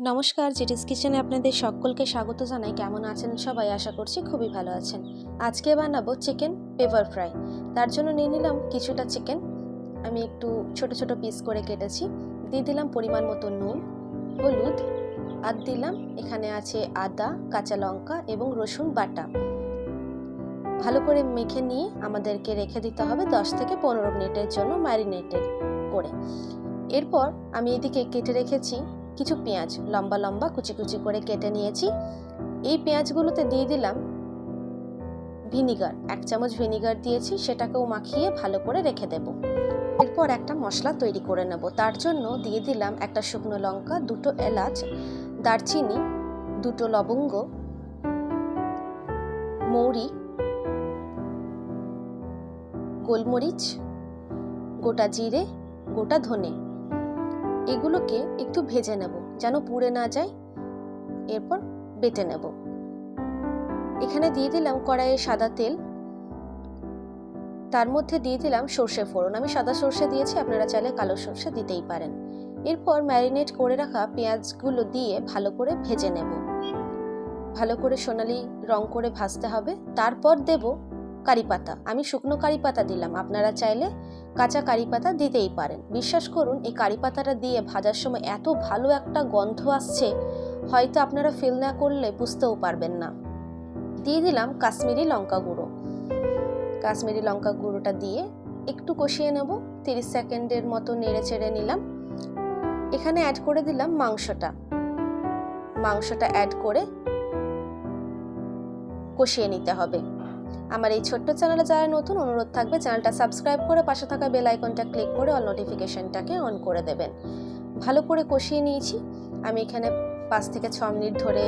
নমস্কার জেটিস কিচেনে আপনাদের সকলকে স্বাগত জানাই। কেমন আছেন সবাই? আশা করছি খুবই ভালো আছেন। আজকে বানাবো চিকেন পেপার ফ্রাই। তার জন্য নিয়ে নিলাম কিছুটা চিকেন। আমি একটু ছোট ছোট পিস করে কেটেছি। দিয়ে দিলাম পরিমাণ মতো নুন, হলুদ, আর দিলাম এখানে আছে আদা, কাঁচা লঙ্কা এবং রসুন বাটা। ভালো করে মেখে নিয়ে আমাদেরকে রেখে দিতে হবে দশ থেকে পনেরো মিনিটের জন্য ম্যারিনেটেড করে। এরপর আমি এদিকে কেটে রেখেছি কিছু পেঁয়াজ লম্বা লম্বা কুচি কুচি করে কেটে নিয়েছি। এই পেঁয়াজগুলোতে দিয়ে দিলাম ভিনিগার। এক চামচ ভিনিগার দিয়েছি, সেটাকেও মাখিয়ে ভালো করে রেখে দেব। এরপর একটা মশলা তৈরি করে নেব। তার জন্য দিয়ে দিলাম একটা শুকনো লঙ্কা, দুটো এলাচ, দারচিনি, দুটো লবঙ্গ, মৌরি, গোলমরিচ, গোটা জিরে, গোটা ধনে। এগুলোকে একটু ভেজে নেব, যেন পুড়ে না যায়। এরপর বেটে নেব। এখানে দিয়ে দিলাম কড়াইয়ে সাদা তেল। তার মধ্যে দিয়ে দিলাম সর্ষে ফোড়ন। আমি সাদা সর্ষে দিয়েছি, আপনারা চাইলে কালো সর্ষে দিতেই পারেন। এরপর ম্যারিনেট করে রাখা পেঁয়াজগুলো দিয়ে ভালো করে ভেজে নেব। ভালো করে সোনালি রং করে ভাজতে হবে। তারপর দেব কারি পাতা। আমি শুকনো কারি পাতা দিলাম। আপনারা চাইলে কাঁচা কারি পাতা দিতেই পারেন। বিশ্বাস করুন, এই কারি পাতাটা দিয়ে ভাজার সময় এত ভালো একটা গন্ধ আসছে, হয়তো আপনারা ফিল না করলে বুঝতেও পারবেন না। দিয়ে দিলাম কাশ্মীরি লঙ্কা গুঁড়ো। কাশ্মীরি লঙ্কা গুঁড়োটা দিয়ে একটু কষিয়ে নেব। তিরিশ সেকেন্ডের মতো নেড়ে চেড়ে নিলাম। এখানে অ্যাড করে দিলাম মাংসটা। মাংসটা অ্যাড করে কষিয়ে নিতে হবে। আমার এই ছোট্ট চ্যানেলে যারা নতুন, অনুরোধ থাকবে চ্যানেলটা সাবস্ক্রাইব করে পাশে থাকা বেল আইকনটা ক্লিক করে অল নোটিফিকেশনটাকে অন করে দেবেন। ভালো করে কষিয়ে নিয়েছি। আমি এখানে পাঁচ থেকে ছ মিনিট ধরে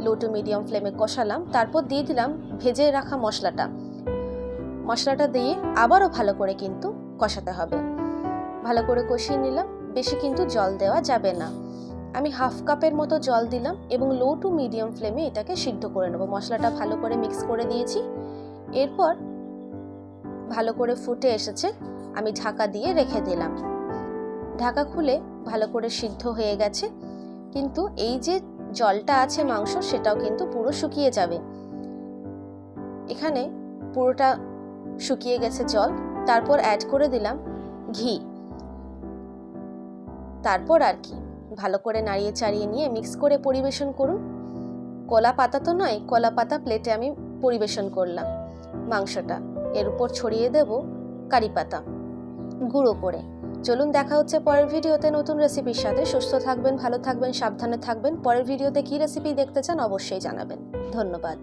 লো টু মিডিয়াম ফ্লেমে কষালাম। তারপর দিয়ে দিলাম ভেজে রাখা মশলাটা। মশলাটা দিয়ে আবারও ভালো করে কিন্তু কষাতে হবে। ভালো করে কষিয়ে নিলাম। বেশি কিন্তু জল দেওয়া যাবে না। আমি হাফ কাপের মতো জল দিলাম এবং লো টু মিডিয়াম ফ্লেমে এটাকে সিদ্ধ করে নেব। মশলাটা ভালো করে মিক্স করে দিয়েছি। এরপর ভালো করে ফুটে এসেছে, আমি ঢাকা দিয়ে রেখে দিলাম। ঢাকা খুলে ভালো করে সিদ্ধ হয়ে গেছে। কিন্তু এই যে জলটা আছে মাংস, সেটাও কিন্তু পুরো শুকিয়ে যাবে। এখানে পুরোটা শুকিয়ে গেছে জল। তারপর অ্যাড করে দিলাম ঘি। তারপর আর কি। ভালো করে নাড়িয়ে চাড়িয়ে নিয়ে মিক্স করে পরিবেশন করুন। কলা পাতা তো নয়, কলা পাতা প্লেটে আমি পরিবেশন করলাম মাংসটা। এর উপর ছড়িয়ে দেব কারি পাতা। গুঁড়ো করে। চলুন দেখা হচ্ছে পরের ভিডিওতে নতুন রেসিপির সাথে। সুস্থ থাকবেন, ভালো থাকবেন, সাবধানে থাকবেন। পরের ভিডিওতে কী রেসিপি দেখতে চান অবশ্যই জানাবেন। ধন্যবাদ।